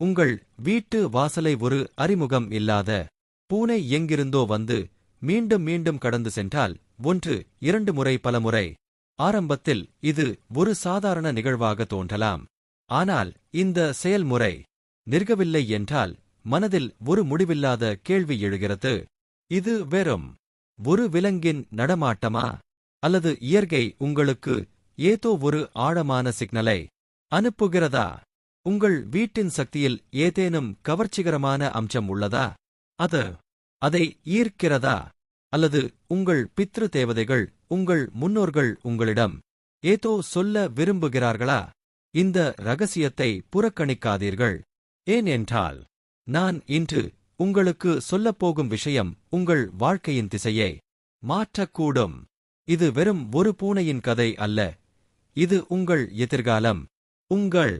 உங்கள் வீட்டு வாசலை ஒரு அறிமுகம் இல்லாத பூனை எங்கிருந்தோ வந்து மீண்டும் மீண்டும் கடந்து சென்றால் ஒன்று இரண்டு முறை பலமுறை ஆரம்பத்தில் இது ஒரு சாதாரண நிகழ்வாக தோன்றலாம். ஆனால் இந்த செயல்முறை நிற்கவில்லை என்றால் மனதில் ஒரு முடிவில்லாத கேள்வி எழுகிறது. இது வெறும் ஒரு விலங்கின் நடமாட்டமா? அல்லது இயற்கை உங்களுக்கு ஏதோ ஒரு ஆழமான சிக்னலை அனுப்புகிறதா? உங்கள் வீட்டின் சக்தியில் ஏதேனும் கவர்ச்சிகரமான அம்சம் உள்ளதா? அது அதை ஈர்க்கிறதா? அல்லது உங்கள் பித்ரு தேவதைகள் உங்கள் முன்னோர்கள் உங்களிடம் ஏதோ சொல்ல விரும்புகிறார்களா? இந்த ரகசியத்தை புறக்கணிக்காதீர்கள். ஏனென்றால் நான் இன்று உங்களுக்கு சொல்லப்போகும் விஷயம் உங்கள் வாழ்க்கையின் திசையை மாற்றக்கூடும். இது வெறும் ஒரு பூனையின் கதை அல்ல. இது உங்கள் எதிர்காலம். உங்கள்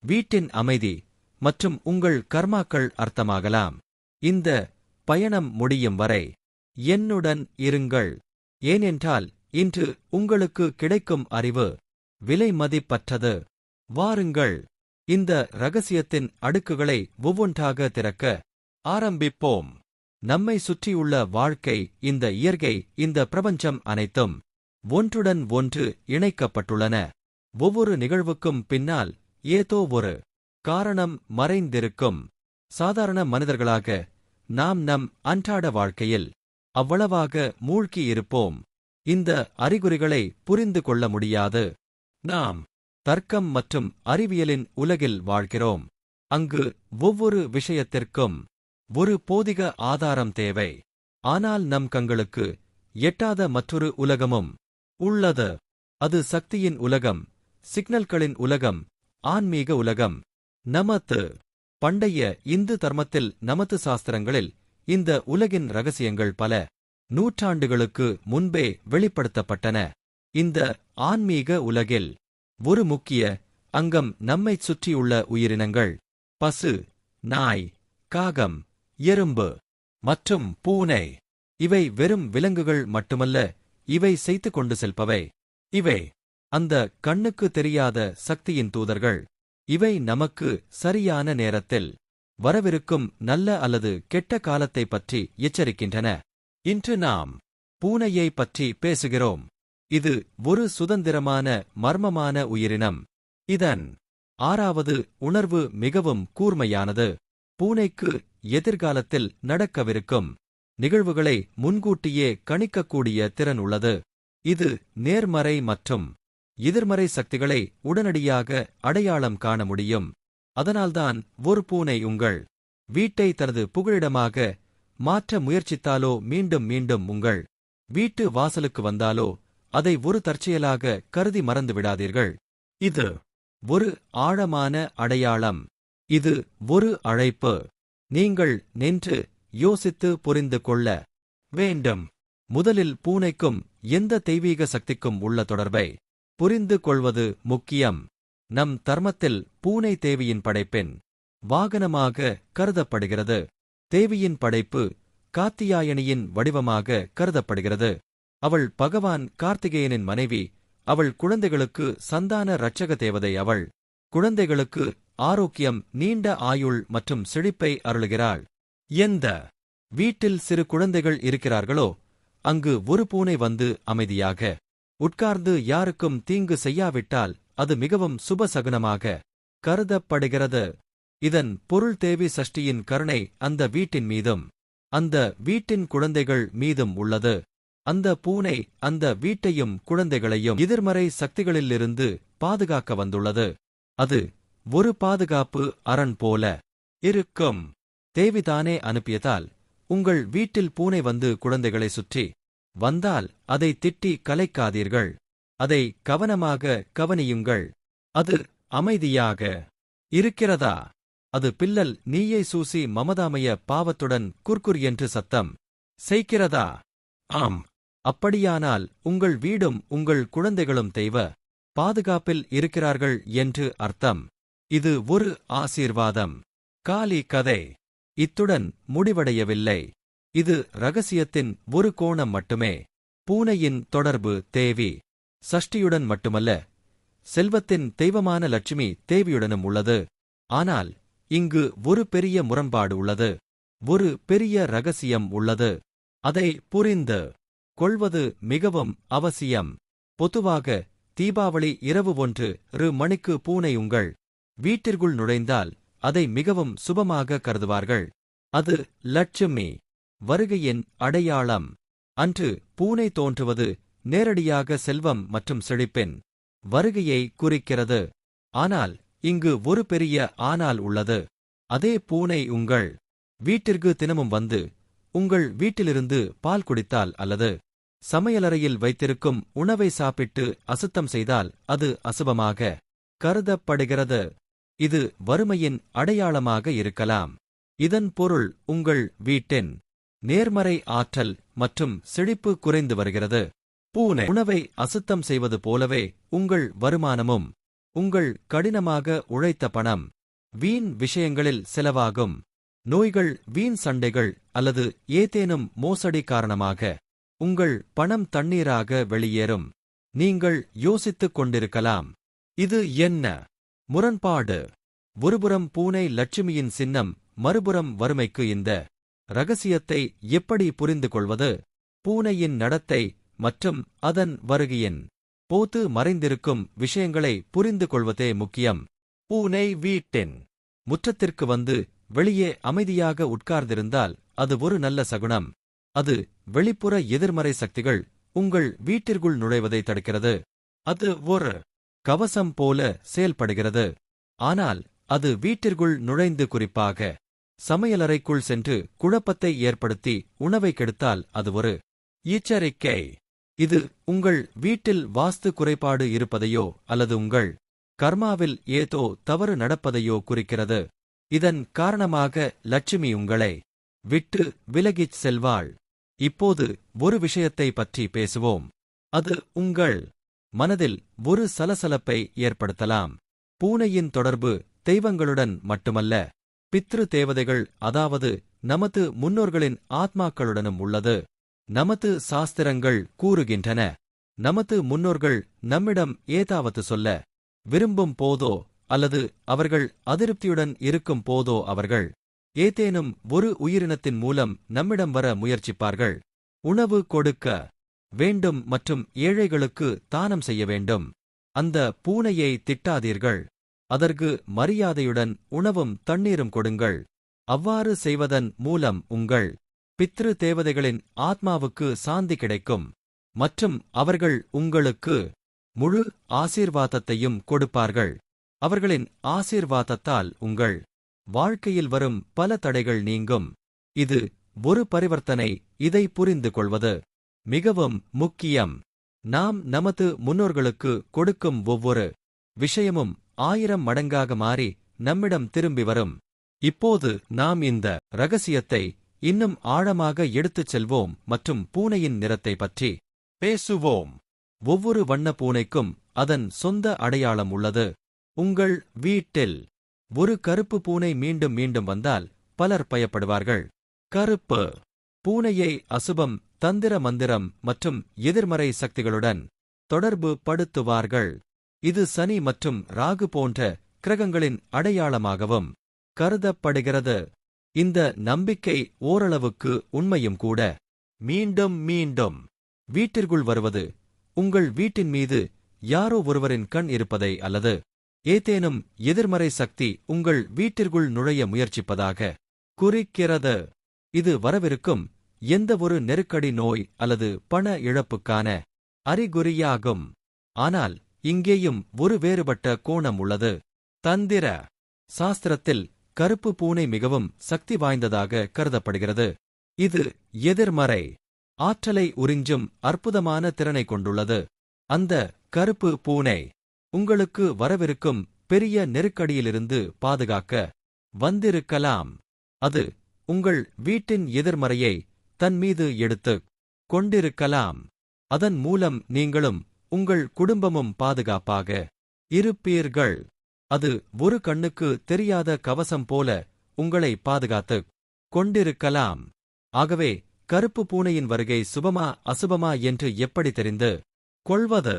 வீட்டின் அமைதி மற்றும் உங்கள் கர்மாக்கள் அர்த்தமாகலாம். இந்த பயணம் முடியும் வரை என்னுடன் இருங்கள். ஏனென்றால் இன்று உங்களுக்கு கிடைக்கும் அறிவு விலை மதிப்பற்றது. வாருங்கள். இந்த ரகசியத்தின் அடுக்குகளை ஒவ்வொன்றாக திறக்க ஆரம்பிப்போம். நம்மை சுற்றியுள்ள வாழ்க்கை இந்த இயற்கை இந்த பிரபஞ்சம் அனைத்தும் ஒன்றுடன் ஒன்று இணைக்கப்பட்டுள்ளன. ஒவ்வொரு நிகழ்வுக்கும் பின்னால் ஏதோ ஒரு காரணம் மறைந்திருக்கும் சாதாரண மனிதர்களாக நாம் நம் அன்றாட வாழ்க்கையில் அவ்வளவாக மூழ்கியிருப்போம் இந்த அறிகுறிகளை புரிந்து கொள்ள முடியாது. நாம் தர்க்கம் மற்றும் அறிவியலின் உலகில் வாழ்கிறோம். அங்கு ஒவ்வொரு விஷயத்திற்கும் ஒரு போதிக ஆதாரம் தேவை. ஆனால் நம் கங்களுக்கு எட்டாத மற்றொரு உலகமும் உள்ளது. அது சக்தியின் உலகம் சிக்னல்களின் உலகம் ஆன்மீக உலகம். நமது பண்டைய இந்து தர்மத்தில் நமது சாஸ்திரங்களில் இந்த உலகின் ரகசியங்கள் பல நூற்றாண்டுகளுக்கு முன்பே வெளிப்படுத்தப்பட்டன. இந்த ஆன்மீக உலகில் ஒரு முக்கிய அங்கம் நம்மைச் சுற்றியுள்ள உயிரினங்கள். பசு நாய் காகம் எறும்பு மற்றும் பூனை. இவை வெறும் விலங்குகள் மட்டுமல்ல இவை செய்து கொண்டு செல்பவை. இவை அந்த கண்ணுக்கு தெரியாத சக்தியின் தூதர்கள். இவை நமக்கு சரியான நேரத்தில் வரவிருக்கும் நல்ல அல்லது கெட்ட காலத்தை பற்றி எச்சரிக்கின்றன. இன்று நாம் பூனையை பற்றி பேசுகிறோம். இது ஒரு சுதந்திரமான மர்மமான உயிரினம். இதன் ஆறாவது உணர்வு மிகவும் கூர்மையானது. பூனைக்கு எதிர்காலத்தில் நடக்கவிருக்கும் நிகழ்வுகளை முன்கூட்டியே கணிக்கக்கூடிய திறன் உள்ளது. இது நேர்மறை மற்றும் எதிர்மறை சக்திகளை உடனடியாக அடையாளம் காண முடியும். அதனால்தான் ஒரு பூனை உங்கள் வீட்டை தனது புகழிடமாக மாற்ற முயற்சித்தாலோ மீண்டும் மீண்டும் உங்கள் வீட்டு வாசலுக்கு வந்தாலோ அதை ஒரு தற்செயலாக கருதி மறந்து விடாதீர்கள். இது ஒரு ஆழமான அடையாளம். இது ஒரு அழைப்பு. நீங்கள் நின்று யோசித்து புரிந்து கொள்ள வேண்டும். முதலில் பூனைக்கும் எந்த தெய்வீக சக்திக்கும் உள்ள தொடர்பை புரிந்து கொள்வது முக்கியம். நம் தர்மத்தில் பூனை தேவியின் படைப்பெண் வாகனமாக கருதப்படுகிறது. தேவியின் படைப்பு காத்தியாயனியின் வடிவமாக கருதப்படுகிறது. அவள் பகவான் கார்த்திகேயனின் மனைவி அவள் குழந்தைகளுக்கு சந்தான இரட்சக தேவதை அவள். குழந்தைகளுக்கு ஆரோக்கியம் நீண்ட ஆயுள் மற்றும் செழிப்பை அருளுகிறாள். எந்த வீட்டில் சிறு குழந்தைகள் இருக்கிறார்களோ அங்கு ஒரு பூனை வந்து அமைதியாக உட்கார்ந்து யாருக்கும் தீங்கு செய்யாவிட்டால் அது மிகவும் சுபசகுனமாக கருதப்படுகிறது. இதன் பொருள் தேவி சஷ்டியின் கருணை அந்த வீட்டின் மீதும் அந்த வீட்டின் குழந்தைகள் மீதும் உள்ளது. அந்த பூனை அந்த வீட்டையும் குழந்தைகளையும் எதிர்மறை சக்திகளிலிருந்து பாதுகாக்க வந்துள்ளது. அது ஒரு பாதுகாப்பு அரண் போல இருக்கும். தேவிதானே அனுப்பியதால் உங்கள் வீட்டில் பூனை வந்து குழந்தைகளை சுற்றி வந்தால் அதை திட்டி கலைக்காதீர்கள். அதை கவனமாக கவனியுங்கள். அது அமைதியாக இருக்கிறதா? அது பில்லல் நீயை சூசி மமதாமய பாவத்துடன் குர்குர் என்று சத்தம். செய்கிறதா? ஆம். அப்படியானால் உங்கள் வீடும் உங்கள் குழந்தைகளும் தெய்வ பாதுகாப்பில் இருக்கிறார்கள் என்று அர்த்தம். இது ஒரு ஆசீர்வாதம். காலி கதை. இத்துடன் முடிவடையவில்லை. இது ரகசியத்தின் ஒரு கோணம் மட்டுமே. பூனையின் தொடர்பு தேவி சஷ்டியுடன் மட்டுமல்ல செல்வத்தின் தெய்வமான லட்சுமி தேவியுடனும் உள்ளது. ஆனால் இங்கு ஒரு பெரிய முரண்பாடு உள்ளது. ஒரு பெரிய ரகசியம் உள்ளது. அதை புரிந்து கொள்வது மிகவும் அவசியம். பொதுவாக தீபாவளி இரவு ஒன்று ரு மணிக்கு பூனை உங்கள் வீட்டிற்குள் நுழைந்தால் அதை மிகவும் சுபமாக கருதுவார்கள். அது லட்சுமி. வருகையின் அடையாளம். அன்று பூனை தோன்றுவது நேரடியாக செல்வம் மற்றும் செழிப்பின் வருகையை குறிக்கிறது. ஆனால் இங்கு ஒரு பெரிய ஆனால் உள்ளது. அதே பூனை உங்கள் வீட்டிற்கு தினமும் வந்து உங்கள் வீட்டிலிருந்து பால் குடித்தால் அல்லது சமையலறையில் வைத்திருக்கும் உணவை சாப்பிட்டு அசுத்தம் செய்தால் அது அசுபமாக கருதப்படுகிறது. இது வறுமையின் அடையாளமாக இருக்கலாம். இதன் பொருள் உங்கள் வீட்டின் நேர்மறை ஆற்றல் மற்றும் செழிப்பு குறைந்து வருகிறது. பூனை உணவை அசுத்தம் செய்வது போலவே உங்கள் வருமானமும் உங்கள் கடினமாக உழைத்த பணம் வீண் விஷயங்களில் செலவாகும். நோய்கள் வீண் சண்டைகள் அல்லது ஏதேனும் மோசடி காரணமாக உங்கள் பணம் தண்ணீராக வெளியேறும். நீங்கள் யோசித்துக் கொண்டிருக்கலாம். இது என்ன? முரண்பாடு. ஒருபுறம் பூனை லட்சுமியின் சின்னம் மறுபுறம் வறுமைக்கு இந்த ரகசியத்தை எப்படி புரிந்து கொள்வது பூனையின் நடத்தை மற்றும் அதன் வருகையின் போத்து மறைந்திருக்கும் விஷயங்களை புரிந்து கொள்வதே முக்கியம். பூனை வீட்டின் முற்றத்திற்கு வந்து வெளியே அமைதியாக உட்கார்ந்திருந்தால் அது ஒரு நல்ல சகுனம். அது வெளிப்புற எதிர்மறை சக்திகள் உங்கள் வீட்டிற்குள் நுழைவதை தடுக்கிறது. அது ஒரு கவசம் போல செயல்படுகிறது. ஆனால் அது வீட்டிற்குள் நுழைந்து குறிப்பாக சமையலறைக்குள் சென்று குழப்பத்தை ஏற்படுத்தி உணவை கெடுத்தால் அது ஒரு எச்சரிக்கை. இது உங்கள் வீட்டில் வாஸ்து குறைபாடு இருப்பதையோ அல்லது உங்கள் கர்மாவில் ஏதோ தவறு நடப்பதையோ குறிக்கிறது. இதன் காரணமாக லட்சுமி உங்களை விட்டு விலகிச் செல்வாள். இப்போது ஒரு விஷயத்தை பற்றி பேசுவோம். அது உங்கள் மனதில் ஒரு சலசலப்பை ஏற்படுத்தலாம். பூனையின் தொடர்பு தெய்வங்களுடன் மட்டுமல்ல பித்ரு தேவதைகள் அதாவது நமது முன்னோர்களின் ஆத்மாக்களுடனும் உள்ளது. நமது சாஸ்திரங்கள் கூறுகின்றன. நமது முன்னோர்கள் நம்மிடம் ஏதாவது சொல்ல விரும்பும் போதோ அல்லது அவர்கள் அதிருப்தியுடன் இருக்கும் போதோ அவர்கள் ஏதேனும் ஒரு உயிரினத்தின் மூலம் நம்மிடம் வர முயற்சிப்பார்கள். உணவு கொடுக்க வேண்டும் மற்றும் ஏழைகளுக்கு தானம் செய்ய வேண்டும். அந்த பூனையை திட்டாதீர்கள். அதற்கு மரியாதையுடன் உணவும் தண்ணீரும் கொடுங்கள். அவ்வாறு செய்வதன் மூலம் உங்கள் பித்ரு தேவதைகளின் ஆத்மாவுக்கு சாந்தி கிடைக்கும். மற்றும் அவர்கள் உங்களுக்கு முழு ஆசீர்வாதத்தையும் கொடுப்பார்கள். அவர்களின் ஆசீர்வாதத்தால் உங்கள் வாழ்க்கையில் வரும் பல தடைகள் நீங்கும். இது ஒரு பரிவர்த்தனை இதை புரிந்து கொள்வது மிகவும் முக்கியம். நாம் நமது முன்னோர்களுக்கு கொடுக்கும் ஒவ்வொரு விஷயமும் ஆயிரம் மடங்காக மாறி நம்மிடம் திரும்பி வரும். இப்போது நாம் இந்த ரகசியத்தை இன்னும் ஆழமாக எடுத்துச் செல்வோம் மற்றும் பூனையின் நிறத்தை பற்றி பேசுவோம். ஒவ்வொரு வண்ண பூனைக்கும் அதன் சொந்த அடையாளம் உள்ளது. உங்கள் வீட்டில் ஒரு கருப்பு பூனை மீண்டும் மீண்டும் வந்தால் பலர் பயப்படுவார்கள். கருப்பு பூனையை அசுபம் தந்திர மந்திரம் மற்றும் எதிர்மறை சக்திகளுடன் தொடர்பு படுத்துவார்கள். இது சனி மற்றும் ராகு போன்ற கிரகங்களின் அடையாளமாகவும் கருதப்படுகிறது. இந்த நம்பிக்கை ஓரளவுக்கு உண்மையும் கூட. மீண்டும் மீண்டும். வீட்டிற்குள் வருவது. உங்கள் வீட்டின் மீது யாரோ ஒருவரின் கண் இருப்பதை அல்லது ஏதேனும் எதிர்மறை சக்தி உங்கள் வீட்டிற்குள் நுழைய முயற்சிப்பதாக குறிக்கிறது. இது வரவிருக்கும் எந்தவொரு நெருக்கடி நோய் அல்லது பண இழப்புக்கான அறிகுறியாகும். ஆனால் இங்கேயும் ஒரு வேறுபட்ட கோணம் உள்ளது. தந்திர சாஸ்திரத்தில் கருப்பு பூனை மிகவும் சக்தி வாய்ந்ததாக கருதப்படுகிறது. இது எதிர்மறை ஆற்றலை உறிஞ்சும் அற்புதமான திறனை கொண்டுள்ளது. அந்த கருப்பு பூனை உங்களுக்கு வரவிருக்கும் பெரிய நெருக்கடியிலிருந்து பாதுகாக்க வந்திருக்கலாம். அது உங்கள் வீட்டின் எதிர்மறையை தன் மீது எடுத்துக் கொண்டிருக்கலாம். அதன் மூலம் நீங்களும் உங்கள் குடும்பமும் பாதுகாப்பாக இருப்பீர்கள். அது ஒரு கண்ணுக்கு தெரியாத கவசம் போல உங்களை பாதுகாத்துக் கொண்டிருக்கலாம். ஆகவே கருப்பு பூனையின் வருகை சுபமா அசுபமா என்று எப்படி தெரிந்து கொள்வது?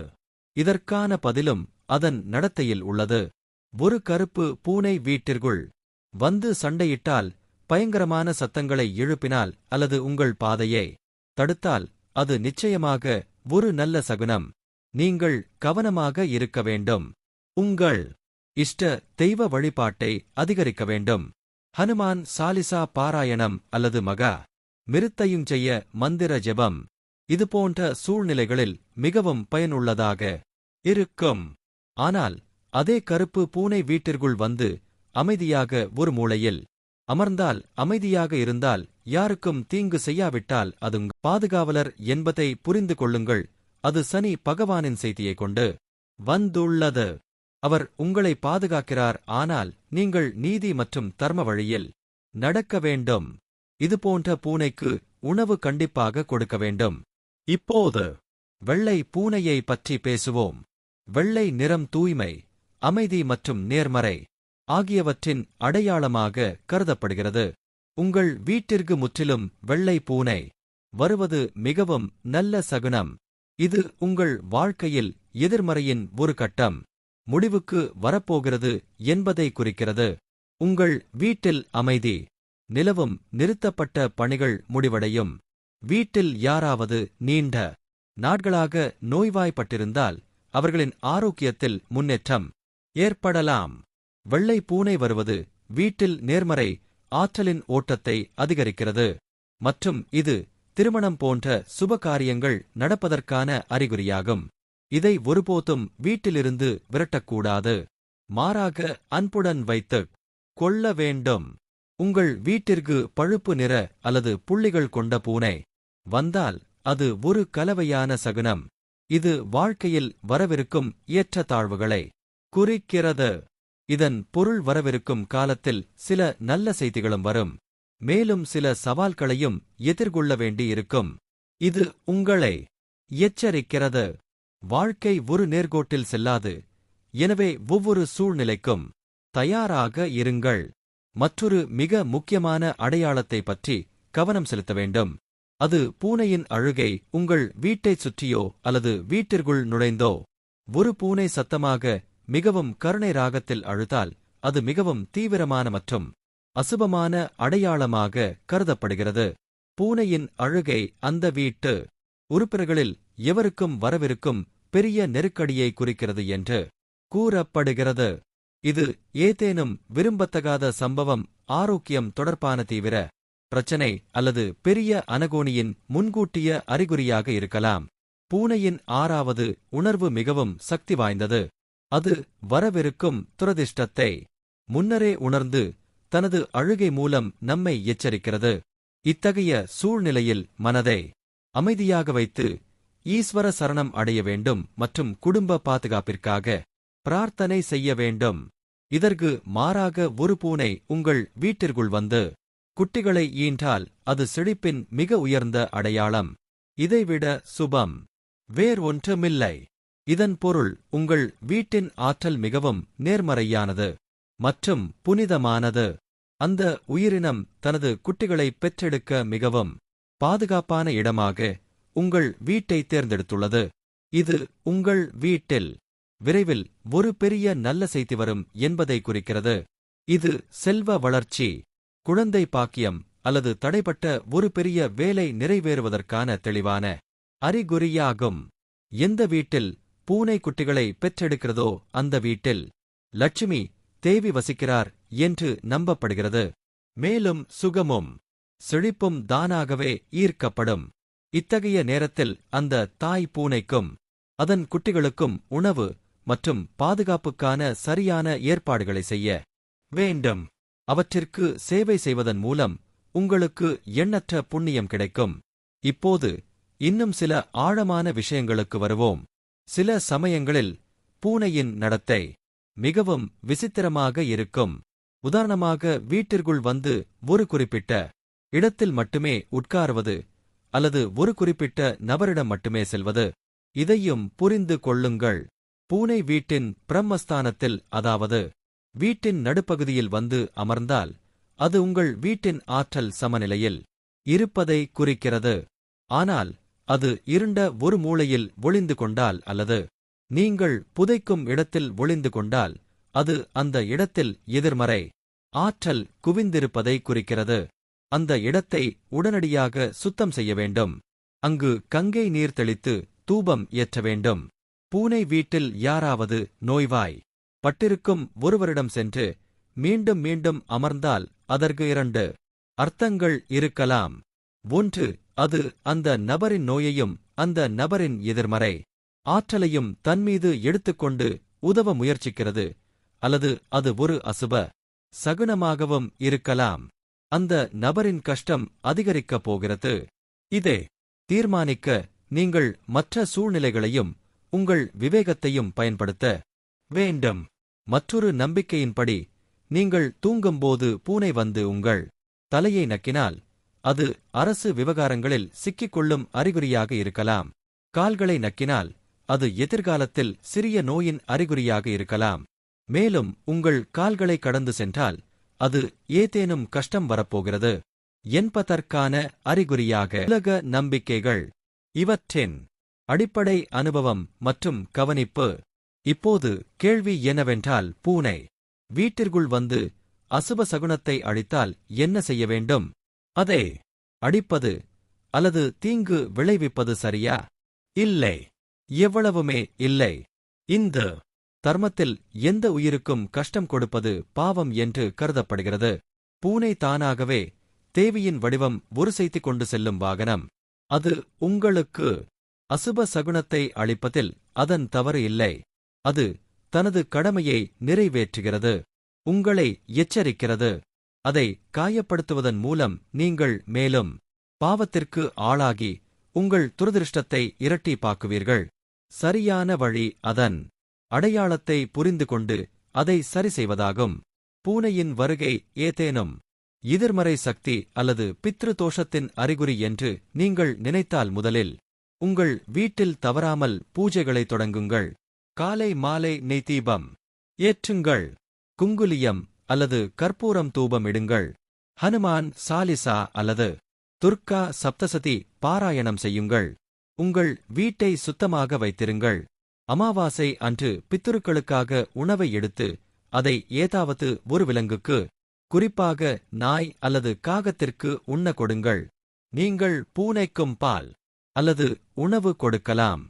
இதற்கான பதிலும் அதன் நடத்தையில் உள்ளது. ஒரு கருப்பு பூனை வீட்டிற்குள் வந்து சண்டையிட்டால் பயங்கரமான சத்தங்களை எழுப்பினால் அல்லது உங்கள் பாதையை தடுத்தால் அது நிச்சயமாக ஒரு நல்ல சகுனம். நீங்கள் கவனமாக இருக்க வேண்டும். உங்கள் இஷ்ட தெய்வ வழிபாட்டை அதிகரிக்க வேண்டும். ஹனுமான் சாலிசா பாராயணம் அல்லது மகா மிருத்தையும் செய்ய மந்திர ஜெபம். இதுபோன்ற சூழ்நிலைகளில் மிகவும் பயனுள்ளதாக இருக்கும். ஆனால் அதே கருப்பு பூனை வீட்டிற்குள் வந்து அமைதியாக ஒரு மூலையில் அமர்ந்தால் அமைதியாக இருந்தால் யாருக்கும் தீங்கு செய்யாவிட்டால் அது பாதுகாவலர் என்பதை புரிந்து கொள்ளுங்கள். அது சனி பகவானின் செய்தியைக் கொண்டு வந்துள்ளது. அவர் உங்களை பாதுகாக்கிறார். ஆனால் நீங்கள் நீதி மற்றும் தர்ம வழியில் நடக்க வேண்டும். இதுபோன்ற பூனைக்கு உணவு கண்டிப்பாக கொடுக்க வேண்டும். இப்போது வெள்ளை பூனையை பற்றி பேசுவோம். வெள்ளை நிறம் தூய்மை அமைதி மற்றும் நேர்மறை ஆகியவற்றின் அடையாளமாக கருதப்படுகிறது. உங்கள் வீட்டிற்கு முற்றிலும் வெள்ளை பூனை வருவது மிகவும் நல்ல சகுனம். இது உங்கள் வாழ்க்கையில் எதிர்மறையின் ஒரு கட்டம். முடிவுக்கு வரப்போகிறது என்பதை குறிக்கிறது. உங்கள் வீட்டில் அமைதி. நிலவும் நிறுத்தப்பட்ட பணிகள் முடிவடையும். வீட்டில் யாராவது நீண்ட நாட்களாக நோய்வாய்ப்பட்டிருந்தால் அவர்களின் ஆரோக்கியத்தில் முன்னேற்றம் ஏற்படலாம். வெள்ளை பூனை வருவது வீட்டில் நேர்மறை ஆற்றலின் ஓட்டத்தை அதிகரிக்கிறது. மற்றும் இது திருமணம் போன்ற சுபகாரியங்கள் நடப்பதற்கான அறிகுறியாகும். இதை ஒருபோதும் வீட்டிலிருந்து விரட்டக்கூடாது. மாறாக அன்புடன் வைத்துக் கொள்ள வேண்டும். உங்கள் வீட்டிற்கு பழுப்பு நிற அல்லது புள்ளிகள் கொண்ட பூனை. வந்தால் அது ஒரு கலவையான சகுனம். இது வாழ்க்கையில் வரவிருக்கும் ஏற்றத்தாழ்வுகளை குறிக்கிறது. இதன் பொருள் வரவிருக்கும் காலத்தில் சில நல்ல செய்திகளும் வரும். மேலும் சில சவால்களையும் எதிர்கொள்ள வேண்டியிருக்கும். இது உங்களை எச்சரிக்கிறது. வாழ்க்கை ஒரு நேர்கோட்டில் செல்லாது. எனவே ஒவ்வொரு சூழ்நிலைக்கும் தயாராக இருங்கள். மற்றொரு மிக முக்கியமான அடையாளத்தை பற்றி கவனம் செலுத்த வேண்டும். அது பூனையின் அழுகை உங்கள் வீட்டைச் சுற்றியோ அல்லது வீட்டிற்குள் நுழைந்தோ. ஒரு பூனை சத்தமாக மிகவும் கருணை ராகத்தில் அழுதால் அது மிகவும் தீவிரமான மற்றும் அசுபமான அடையாளமாக கருதப்படுகிறது. பூனையின் அழுகை அந்த வீட்டு உறுப்பினர்களில் எவருக்கும் வரவிருக்கும் பெரிய நெருக்கடியை குறிக்கிறது என்று கூறப்படுகிறது. இது ஏதேனும் விரும்பத்தகாத சம்பவம் ஆரோக்கியம் தொடர்பான தீவிர பிரச்சனை அல்லது பெரிய அனகோணியின் முன்கூட்டிய அறிகுறியாக இருக்கலாம். பூனையின் ஆறாவது உணர்வு மிகவும் சக்தி வாய்ந்தது. அது வரவிருக்கும் துரதிர்ஷ்டத்தை முன்னரே உணர்ந்து தனது அழுகை மூலம் நம்மை எச்சரிக்கிறது. இத்தகைய சூழ்நிலையில் மனதை அமைதியாக வைத்து ஈஸ்வர சரணம் அடைய வேண்டும் மற்றும் குடும்ப பாதுகாப்பிற்காக பிரார்த்தனை செய்ய வேண்டும். இதற்கு மாறாக ஒரு பூனை உங்கள் வீட்டிற்குள் வந்து குட்டிகளை ஈன்றால் அது செழிப்பின் மிக உயர்ந்த அடையாளம். இதைவிட சுபம் வேர் ஒன்றுமில்லை. இதன் பொருள் உங்கள் வீட்டின் ஆற்றல் மிகவும் நேர்மறையானது. மற்றும் புனிதமானது. அந்த உயிரினம் தனது குட்டிகளை பெற்றெடுக்க மிகவும் பாதுகாப்பான இடமாக உங்கள் வீட்டை தேர்ந்தெடுத்துள்ளது. இது உங்கள் வீட்டில் விரைவில் ஒரு பெரிய நல்ல செய்தி வரும் என்பதை குறிக்கிறது. இது செல்வ வளர்ச்சி குழந்தை பாக்கியம் அல்லது தடைப்பட்ட ஒரு பெரிய வேலை நிறைவேறுவதற்கான தெளிவான அறிகுறியாகும். எந்த வீட்டில் பூனை குட்டிகளை பெற்றெடுக்கிறதோ அந்த வீட்டில் லட்சுமி தேவி வசிக்கிறார் என்று நம்பப்படுகிறது. மேலும் சுகமும் செழிப்பும் தானாகவே ஈர்க்கப்படும். இத்தகைய நேரத்தில் அந்த தாய் பூனைக்கும் அதன் குட்டிகளுக்கும் உணவு மற்றும் பாதுகாப்புக்கான சரியான ஏற்பாடுகளை செய்ய வேண்டும். அவற்றிற்கு சேவை செய்வதன் மூலம் உங்களுக்கு எண்ணற்ற புண்ணியம் கிடைக்கும். இப்போது இன்னும் சில ஆழமான விஷயங்களுக்கு வருவோம். சில சமயங்களில் பூனையின் நடத்தை மிகவும் விசித்திரமாக இருக்கும். உதாரணமாக வீட்டிற்குள் வந்து ஒரு குறிப்பிட்ட இடத்தில் மட்டுமே உட்காருவது அல்லது ஒரு குறிப்பிட்ட நபரிடம் மட்டுமே செல்வது. இதையும் புரிந்து கொள்ளுங்கள். பூனை வீட்டின் பிரம்மஸ்தானத்தில் அதாவது வீட்டின் நடுப்பகுதியில் வந்து அமர்ந்தால் அது உங்கள் வீட்டின் ஆற்றல் சமநிலையில் இருப்பதை குறிக்கிறது. ஆனால் அது இருண்ட ஒரு மூலையில் ஒளிந்து கொண்டால் அல்லது நீங்கள் புதைக்கும் இடத்தில் ஒளிந்து கொண்டால் அது அந்த இடத்தில் எதிர்மறை ஆற்றல் குவிந்திருப்பதை குறிக்கிறது. அந்த இடத்தை உடனடியாக சுத்தம் செய்ய வேண்டும். அங்கு கங்கை நீர் தெளித்து தூபம் ஏற்ற வேண்டும். பூனை வீட்டில் யாராவது நோய்வாய் பட்டிருக்கும் ஒருவரிடம் சென்று மீண்டும் மீண்டும் அமர்ந்தால் அதற்கு இரண்டு அர்த்தங்கள் இருக்கலாம். ஒன்று அது அந்த நபரின் நோயையும் அந்த நபரின் எதிர்மறை ஆற்றலையும் தன்மீது எடுத்துக்கொண்டு உதவ முயற்சிக்கிறது அல்லது அது ஒரு அசுப சகுனமாகவும் இருக்கலாம். அந்த நபரின் கஷ்டம் அதிகரிக்கப் போகிறது. இதே தீர்மானிக்க நீங்கள் மற்ற சூழ்நிலைகளையும் உங்கள் விவேகத்தையும் பயன்படுத்த வேண்டும். மற்றொரு நம்பிக்கையின்படி நீங்கள் தூங்கும்போது பூனை வந்து உங்கள் தலையை நக்கினால் அது அரசு விவகாரங்களில் சிக்கிக்கொள்ளும் அறிகுறியாக இருக்கலாம். கால்களை நக்கினால் அது எதிர்காலத்தில் சிறிய நோயின் அறிகுறியாக இருக்கலாம். மேலும் உங்கள் கால்களை கடந்து சென்றால் அது ஏதேனும் கஷ்டம் வரப்போகிறது. என்பதற்கான அறிகுறியாக உலக நம்பிக்கைகள். இவற்றின் அடிப்படை அனுபவம் மற்றும் கவனிப்பு. இப்போது கேள்வி என்னவென்றால் பூனை. வீட்டிற்குள் வந்து அசுப சகுனத்தை அழித்தால் என்ன செய்ய வேண்டும்? அதை அடிப்பது அல்லது தீங்கு விளைவிப்பது சரியா? இல்லை. எவ்வளவுமே இல்லை. இந்த தர்மத்தில் எந்த உயிருக்கும் கஷ்டம் கொடுப்பது பாவம் என்று கருதப்படுகிறது. பூனை தானாகவே தேவியின் வடிவம் ஒரு செய்தி கொண்டு செல்லும் வாகனம். அது உங்களுக்கு அசுப சகுனத்தை அளிப்பதில் அதன் தவறு இல்லை. அது தனது கடமையை நிறைவேற்றுகிறது. உங்களை எச்சரிக்கிறது. அதை காயப்படுத்துவதன் மூலம் நீங்கள் மேலும் பாவத்திற்கு ஆளாகி உங்கள் துரதிருஷ்டத்தை இரட்டிப்பாக்குவீர்கள். சரியான வழி அதன் அடையாளத்தை புரிந்து கொண்டு அதை சரி செய்வதாகும். பூனையின் வருகை ஏதேனும் எதிர்மறை சக்தி அல்லது பித்ரு தோஷத்தின் அறிகுறி என்று நீங்கள் நினைத்தால் முதலில் உங்கள் வீட்டில் தவறாமல் பூஜைகளை தொடங்குங்கள். காலை மாலை நெய் தீபம் ஏற்றுங்கள். குங்குலியம் அல்லது கற்பூரம் தூபம் இடுங்கள். ஹனுமான் சாலிசா அல்லது துர்கா சப்தசதி பாராயணம் செய்யுங்கள். உங்கள் வீட்டை சுத்தமாக வைத்திருங்கள். அமாவாசை அன்று பித்துருக்களுக்காக உணவை எடுத்து அதை ஏதாவது ஒரு விலங்குக்கு குறிப்பாக நாய் அல்லது காகத்திற்கு உண்ண கொடுங்கள். நீங்கள் பூனைக்கும் பால் அல்லது உணவு கொடுக்கலாம்.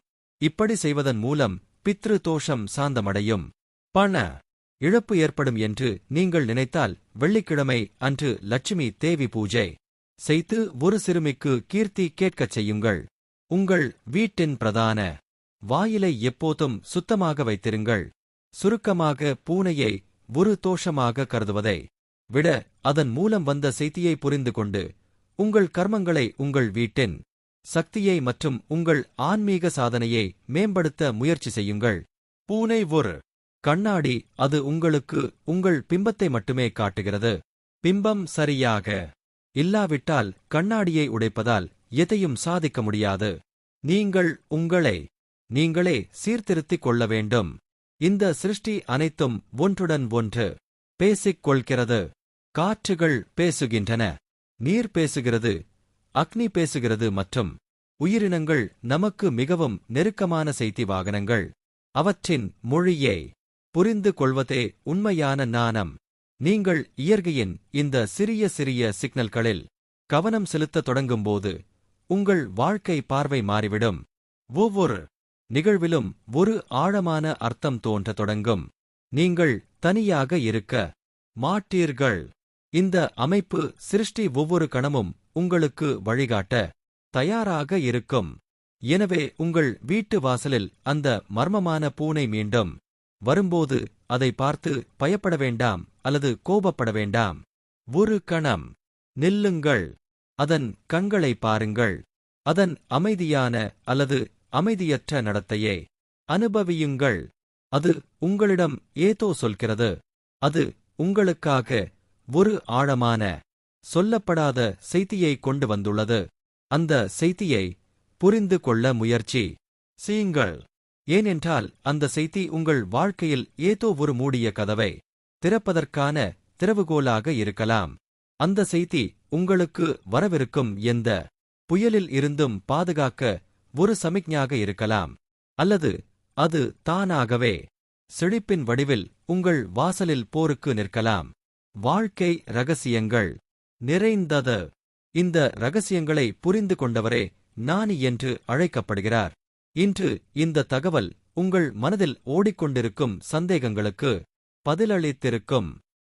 இப்படி செய்வதன் மூலம் பித்ரு தோஷம் சாந்தமடையும். பண இழப்பு ஏற்படும் என்று நீங்கள் நினைத்தால் வெள்ளிக்கிழமை அன்று லட்சுமி தேவி பூஜை செய்து ஒரு சிறுமிக்கு கீர்த்தி கேட்கச் செய்யுங்கள். உங்கள் வீட்டின் பிரதான வாயிலை எப்போதும் சுத்தமாக வைத்திருங்கள். சுருக்கமாக பூனையை ஒரு தோஷமாக கருதுவதை விட அதன் மூலம் வந்த செய்தியை புரிந்து கொண்டு உங்கள் கர்மங்களை உங்கள் வீட்டின் சக்தியை மற்றும் உங்கள் ஆன்மீக சாதனையை மேம்படுத்த முயற்சி செய்யுங்கள். பூனை ஒரு கண்ணாடி அது உங்களுக்கு உங்கள் பிம்பத்தை மட்டுமே காட்டுகிறது. பிம்பம் சரியாக இல்லாவிட்டால் கண்ணாடியை உடைப்பதால் எதையும் சாதிக்க முடியாது. நீங்கள் உங்களை நீங்களே சீர்திருத்திக் கொள்ள வேண்டும். இந்த சிருஷ்டி அனைத்தும் ஒன்றுடன் ஒன்று பேசிக் கொள்கிறது. காற்றுகள் பேசுகின்றன நீர் பேசுகிறது அக்னி பேசுகிறது மற்றும் உயிரினங்கள் நமக்கு மிகவும் நெருக்கமான செய்தி வாகனங்கள். அவற்றின் மொழியை புரிந்து கொள்வதே உண்மையான நாணம் நீங்கள் இயற்கையின் இந்த சிறிய சிறிய சிக்னல்களில் கவனம் செலுத்தத் தொடங்கும்போது உங்கள் வாழ்க்கை பார்வை மாறிவிடும். ஒவ்வொரு நிகழ்விலும் ஒரு ஆழமான அர்த்தம் தோன்ற தொடங்கும். நீங்கள் தனியாக இருக்க மாட்டீர்கள். இந்த அமைப்பு சிருஷ்டி ஒவ்வொரு கணமும் உங்களுக்கு வழிகாட்ட தயாராக இருக்கும். எனவே உங்கள் வீட்டு வாசலில் அந்த மர்மமான பூனை மீண்டும் வரும்போது அதை பார்த்து பயப்பட வேண்டாம் அல்லது கோபப்பட வேண்டாம். ஒரு கணம் நில்லுங்கள். அதன் கண்களை பாருங்கள். அதன் அமைதியான அல்லது அமைதியற்ற நடத்தையை. அனுபவியுங்கள். அது உங்களிடம் ஏதோ சொல்கிறது. அது உங்களுக்காக ஒரு ஆழமான சொல்லப்படாத செய்தியை கொண்டு வந்துள்ளது. அந்த செய்தியை புரிந்து கொள்ள முயற்சி செய்யுங்கள். ஏனென்றால் அந்த செய்தி உங்கள் வாழ்க்கையில் ஏதோ ஒரு மூடிய கதவை திறப்பதற்கான திறவுகோலாக இருக்கலாம். அந்த செய்தி உங்களுக்கு வரவிருக்கும் எந்த புயலில் இருந்தும் பாதுகாக்க ஒரு சமிக்ஞாக இருக்கலாம் அல்லது அது தானாகவே செழிப்பின் வடிவில் உங்கள் வாசலில் போருக்கு நிற்கலாம். வாழ்க்கை ரகசியங்கள். நிறைந்தது. இந்த ரகசியங்களை புரிந்து கொண்டவரே நானி என்று அழைக்கப்படுகிறார். இன்று இந்த தகவல் உங்கள் மனதில் ஓடிக்கொண்டிருக்கும் சந்தேகங்களுக்கு பதிலளித்திருக்கும்.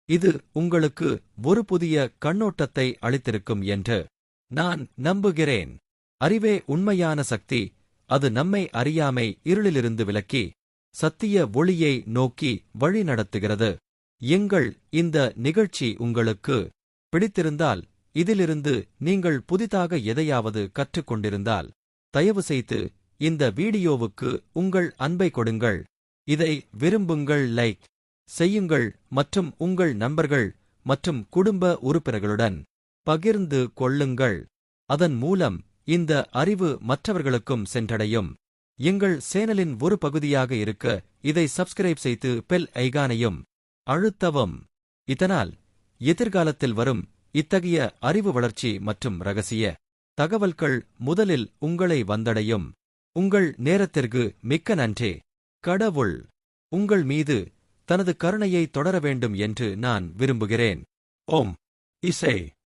இது உங்களுக்கு ஒரு புதிய கண்ணோட்டத்தை அளித்திருக்கும் என்று நான் நம்புகிறேன். அறிவே உண்மையான சக்தி அது நம்மை அறியாமை இருளிலிருந்து விலக்கி சத்திய ஒளியை நோக்கி வழிநடத்துகிறது எங்கள் இந்த நிகழ்ச்சி உங்களுக்கு பிடித்திருந்தால் இதிலிருந்து நீங்கள் புதிதாக எதையாவது கற்றுக்கொண்டிருந்தால் தயவு செய்து இந்த வீடியோவுக்கு உங்கள் அன்பை கொடுங்கள். இதை விரும்புங்கள் லைக் செய்யுங்கள் மற்றும் உங்கள் நண்பர்கள் மற்றும் குடும்ப உறுப்பினர்களுடன் பகிர்ந்து கொள்ளுங்கள். அதன் மூலம் இந்த அறிவு மற்றவர்களுக்கும் சென்றடையும். எங்கள் சேனலின் ஒரு பகுதியாக இருக்க இதை சப்ஸ்கிரைப் செய்து பெல் ஐகானையும் அழுத்தவும். இதனால் எதிர்காலத்தில் வரும் இத்தகைய அறிவு வளர்ச்சி மற்றும் ரகசிய தகவல்கள் முதலில் உங்களை வந்தடையும். உங்கள் நேரத்திற்கு மிக்க நன்றி. கடவுள் உங்கள் மீது தனது கருணையை தொடர வேண்டும் என்று நான் விரும்புகிறேன். ஓம் இசை.